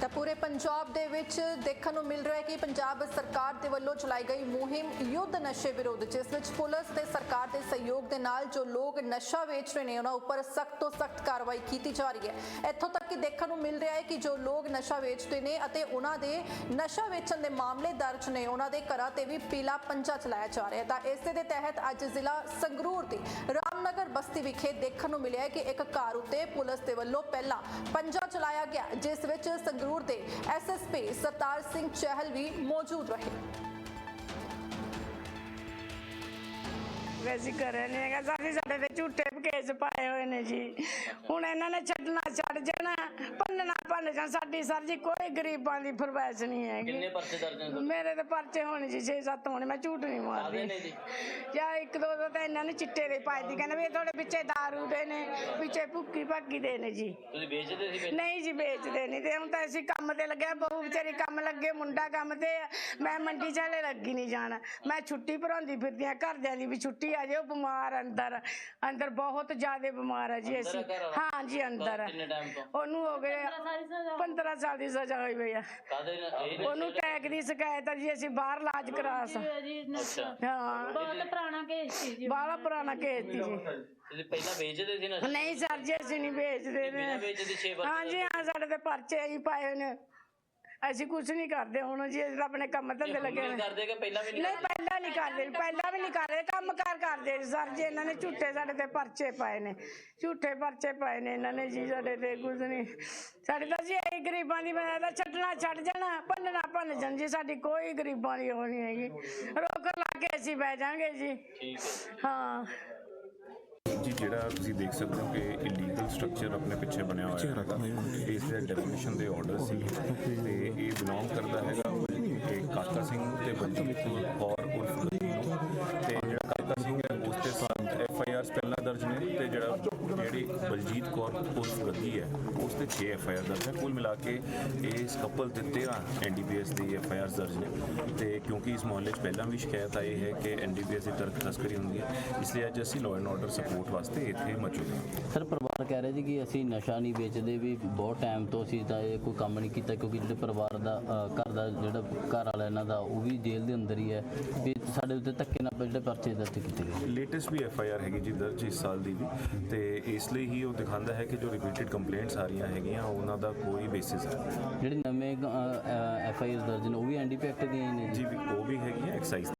ਤਾਂ ਪੂਰੇ ਪੰਜਾਬ ਦੇ ਵਿੱਚ ਦੇਖਣ ਨੂੰ ਮਿਲ ਰਿਹਾ ਹੈ ਕਿ ਪੰਜਾਬ ਸਰਕਾਰ ਦੇ ਵੱਲੋਂ ਚਲਾਈ ਗਈ ਮੁਹਿੰਮ ਯੁੱਧ ਨਸ਼ੇ ਵਿਰੁੱਧ, ਜਿਸ ਵਿੱਚ ਪੁਲਿਸ ਤੇ ਸਰਕਾਰ ਦੇ ਸਹਿਯੋਗ ਦੇ ਨਾਲ ਜੋ ਲੋਕ ਨਸ਼ਾ ਵੇਚ ਰਹੇ ਨੇ, ਉਹਨਾਂ ਉੱਪਰ ਸਖਤ ਤੋਂ ਸਖਤ ਕਾਰਵਾਈ ਕੀਤੀ ਜਾ ਰਹੀ ਹੈ। ਇੱਥੋਂ ਤੱਕ ਕਿ ਦੇਖਣ ਨੂੰ ਮਿਲ ਰਿਹਾ ਹੈ ਕਿ ਜੋ ਲੋਕ ਨਸ਼ਾ ਵੇਚਦੇ ਨੇ ਅਤੇ ਉਹਨਾਂ ਦੇ ਨਸ਼ਾ ਵੇਚਣ ਦੇ ਮਾਮਲੇ ਦਰਜ ਨੇ, ਉਹਨਾਂ ਦੇ ਘਰਾਂ ਤੇ ਵੀ ਪੀਲਾ ਪੰਜਾ ਚਲਾਇਆ ਜਾ ਰਿਹਾ ਹੈ। ਤਾਂ ਇਸੇ ਦੇ ਤਹਿਤ ਅੱਜ ਜ਼ਿਲ੍ਹਾ ਸੰਗਰੂਰ ਦੇ ਰਾਮਨਗਰ ਬਸਤੀ ਵਿਖੇ ਦੇਖਣ ਨੂੰ ਮਿਲਿਆ ਕਿ ਇੱਕ ਕਾਰ ਉੱਤੇ ਪੁਲਿਸ ਦੇ ਵੱਲੋਂ ਪਹਿਲਾਂ ਪੰਜਾ ਚਲਾਇਆ ਗਿਆ, ਜਿਸ ਵਿੱਚ ਸੰਗਰੂਰ ਦੇ ਐਸਐਸਪੀ ਸਰਤਾਰ ਸਿੰਘ ਚਹਿਲ ਵੀ ਮੌਜੂਦ ਰਹੇ। ਵੈਸੀ ਕਰੇ ਨਹੀਂ ਹੈਗਾ ਸਾਡੀ ਸਾਡੇ ਤੇ ਝੂਠੇ ਕੇਸ ਪਾਏ ਹੋਏ ਨੇ ਜੀ। ਹੁਣ ਇਹਨਾਂ ਨੇ ਛੱਡਣਾ, ਛੱਡ ਜਾਣਾ, ਭੰਨਣਾ ਭੰਨ ਜਾਣਾ ਸਾਡੀ ਸਰ ਜੀ ਕੋਈ ਗਰੀਬਾਂ ਦੀ ਫਰਮਾਇਸ਼ ਨਹੀਂ ਹੈਗੀ। ਕਿੰਨੇ ਪਰਚੇ ਦਰਜ ਨੇ ਮੇਰੇ ਤੇ ਪਰਚੇ ਹੋਣੇ ਜੀ 6-7 ਹੋਣੇ ਮੈਂ ਝੂਠ ਨਹੀਂ ਮਾਰਦੀ। ਜੀ? ਜਾਂ ਇੱਕ ਦੋ ਦੋ ਤਾਂ ਇਹਨਾਂ ਨੇ ਚਿੱਟੇ ਦੇ ਪਾਏ ਦੀ ਕਹਿੰਦੇ ਵੀ ਇਹ ਤੁਹਾਡੇ ਪਿੱਛੇ दारू ਦੇ ਨੇ ਪਿੱਛੇ ਭੁੱਕੀ ਭਾਗੀ ਦੇ ਨੇ ਜੀ। ਤੁਸੀਂ ਵੇਚਦੇ ਸੀ ਵੇਚ- ਨਹੀਂ ਜੀ ਵੇਚਦੇ ਨਹੀਂ ਤੇ ਹੁਣ ਤਾਂ ਅਸੀਂ ਕੰਮ ਤੇ ਲੱਗਿਆ ਬਹੂ ਵਿਚਾਰੀ ਕੰਮ ਲੱਗੇ ਮੁੰਡਾ ਕੰਮ ਤੇ ਆ। ਮੈਂ ਮੰਡੀ ਚਾਲੇ ਲੱਗੀ ਨਹੀਂ ਜਾਣਾ। ਮੈਂ ਛੁੱਟੀ ਭਰਾਉਂਦੀ ਫਿਰਦੀ ਆ ਘਰਦਿਆਂ ਦੀ ਵੀ ਛੁੱਟੀ ਆ ਜਾਓ ਬਿਮਾਰ ਅੰਦਰ ਅੰਦਰ ਬਹੁਤ ਜ਼ਿਆਦਾ ਬਿਮਾਰ ਹੈ ਜੀ ਅਸੀਂ ਅੰਦਰ ਆ ਘਰ ਵਾਲਾ? ਹਾਂ ਜੀ ਅੰਦਰ ਕਿੰਨੇ ਟਾਈਮ ਤੋਂ? ਉਹਨੂੰ ਹੋ ਗਏ 15 ਸਾਲ ਦੀ ਸਜ਼ਾ ਹੋਈ ਹੋਈ ਆ। ਕਾਦੇ ਇਹ ਉਹਨੂੰ ਟੈਗ ਦੀ ਸ਼ਿਕਾਇਤ ਆ ਜੀ ਅਸੀਂ ਬਾਹਰ ਇਲਾਜ ਕਰਾ ਜੀ? ਨਸ਼ਾ। ਹਾਂ। ਬਹੁਤ ਪੁਰਾਣਾ ਕੇਸ ਸੀ ਜੀ। ਬਾਹਲਾ ਪੁਰਾਣਾ ਕੇਸ ਸੀ ਜੀ। ਤੁਸੀਂ ਪਹਿਲਾਂ ਵੇਚਦੇ ਸੀ ਨਾ? ਨਹੀਂ ਸਰ ਜੀ ਅਸੀਂ ਨਹੀਂ ਵੇਚਦੇ ਬਿਨਾਂ ਨੇ ਵੇਚਦੇ ਹਾਂ ਜੀ ਹਾਂ ਸਾਡੇ ਤੇ ਪਰਚੇ ਹੀ ਪਾਏ ਹੋਏ ਨੇ। ਅਸੀਂ ਕੁਝ ਨਹੀਂ ਕਰਦੇ ਹੁਣ ਜੀ ਅਸੀਂ ਆਪਣੇ ਕੰਮ ਧੰਦੇ ਲੱਗੇ ਕਰਦੇ ਕਿ ਪਹਿਲਾਂ ਵੀ ਨਹੀਂ ਨਹੀਂ ਪਹਿਲਾਂ ਨਹੀਂ ਕਰਦੇ ਪਹਿਲਾਂ ਵੀ ਨਹੀਂ ਕਰਦੇ ਕੰਮ ਕਾਰ ਕਰਦੇ ਸਰ ਜੀ ਇਹਨਾਂ ਨੇ ਝੂਠੇ ਸਾਡੇ ਤੇ ਪਰਚੇ ਪਾਏ ਨੇ ਝੂਠੇ ਪਰਚੇ ਪਾਏ ਨੇ ਇਹਨਾਂ ਨੇ ਜੀ ਸਾਡੇ ਤੇ ਕੁਝ ਨਹੀਂ। ਸਾਡੇ ਤਾਂ ਜੀ ਇਹ ਗਰੀਬਾਂ ਦੀ ਮੈਂ ਤਾਂ ਛੱਡਣਾ ਛੱਡ ਜਾਣਾ ਭੰਨਣਾ ਭੰਨ ਜਾਣ ਜੀ ਸਾਡੀ ਕੋਈ ਗਰੀਬਾਂ ਦੀ ਉਹ ਨਹੀਂ ਹੈਗੀ। ਰੋਕ ਲਾ ਕੇ ਅਸੀਂ ਬਹਿ ਜਾਾਂਗੇ ਜੀ। ਠੀਕ ਹੈ। ਜਿਹੜਾ ਤੁਸੀਂ ਦੇਖ ਸਕਦੇ ਹੋ ਕਿ ਇਲੀਗਲ ਸਟਰਕਚਰ ਆਪਣੇ ਪਿੱਛੇ ਬਣਿਆ ਹੋਇਆ ਹੈ। ਇਸ ਦੇ ਡੈਫੀਨੇਸ਼ਨ ਦੇ ਆਰਡਰ ਸੀ ਤੇ ਇਹ ਬਿਲੋਂਗ ਕਰਦਾ ਹੈਗਾ ਇਹ ਕਾਕਾ ਸਿੰਘ ਤੇ ਉਰਫ ਗੱਗੀ ਨੂੰ। ਤੇ ਜਿਹੜਾ ਕਾਕਾ ਸਿੰਘ ਹੈ ਉਸ ਤੇ ਐਫ ਆਈ ਆਰਸ ਪਹਿਲਾਂ ਦਰਜ ਨੇ ਤੇ ਜਿਹੜਾ ਜਿਹੜੀ ਬਲਜੀਤ ਕੌਰ ਪੁਲਿਸ ਗੱਗੀ ਹੈ, ਉਸ ਤੇ 6 ਐਫ ਆਈ ਆਰ ਦਰਜ ਹੈ। ਕੁੱਲ ਮਿਲਾ ਕੇ ਇਸ ਕਪਲ ਤੇ 13 ਐਨ ਡੀ ਪੀ ਐਸ ਦੀ ਐਫ ਆਈ ਆਰ ਦਰਜ ਨੇ। ਤੇ ਕਿਉਂਕਿ ਇਸ ਮਾਮਲੇ 'ਚ ਪਹਿਲਾਂ ਵੀ ਸ਼ਿਕਾਇਤ ਆਈ ਹੈ ਕਿ ਐਨ ਡੀ ਪੀ ਐਸ ਦੀ ਤਰਕ ਤਸਕਰੀ ਹੁੰਦੀ ਹੈ, ਇਸ ਲਈ ਅੱਜ ਅਸੀਂ ਲਾਅ ਐਂਡ ਆਰਡਰ ਸਪੋਰਟ ਵਾਸਤੇ ਇੱਥੇ ਮੌਜੂਦ ਹਾਂ। ਸਰ ਕਹਿ ਰਿਹਾ ਜੀ ਕਿ ਅਸੀਂ ਨਸ਼ਾ ਨਹੀਂ ਵੇਚਦੇ ਵੀ ਬਹੁਤ ਟਾਈਮ ਤੋਂ ਅਸੀਂ ਤਾਂ ਇਹ ਕੋਈ ਕੰਮ ਨਹੀਂ ਕੀਤਾ ਕਿਉਂਕਿ ਜਿਹੜੇ ਪਰਿਵਾਰ ਦਾ ਅ, ਘਰ ਦਾ ਜਿਹੜਾ ਘਰ ਵਾਲਾ ਇਹਨਾਂ ਦਾ ਉਹ ਵੀ ਜੇਲ੍ਹ ਦੇ ਅੰਦਰ ਹੀ ਹੈ। ਵੀ ਸਾਡੇ ਉੱਤੇ ਧੱਕੇ ਨਾਲ ਜਿਹੜੇ ਪਰਚੇ ਦਰਜ ਕੀਤੇ ਗਏ। ਲੇਟੈਸਟ ਵੀ ਐਫ ਆਈ ਆਰ ਹੈਗੀ ਜੀ ਦਰਜ ਇਸ ਸਾਲ ਦੀ ਵੀ। ਤੇ ਇਸ ਲਈ ਹੀ ਉਹ ਦਿਖਾਉਂਦਾ ਹੈ ਕਿ ਜੋ ਰਿਪੀਟਡ ਕੰਪਲੇਂਟਸ ਆ ਰਹੀਆਂ ਹੈਗੀਆਂ ਉਹਨਾਂ ਦਾ ਕੋਈ ਬੇਸਿਸ ਹੈ ਜਿਹੜੇ ਨਵੇਂ ਐਫ ਆਈ ਆਰ ਦਰਜ ਨੇ ਉਹ ਵੀ ਐਨਡੀਪੀ ਐਕਟ ਦੀਆਂ ਹੀ ਨੇ ਜੀ। ਜੀ ਵੀ ਉਹ ਵੀ ਹੈਗੀਆਂ ਐਕਸਾਈਜ਼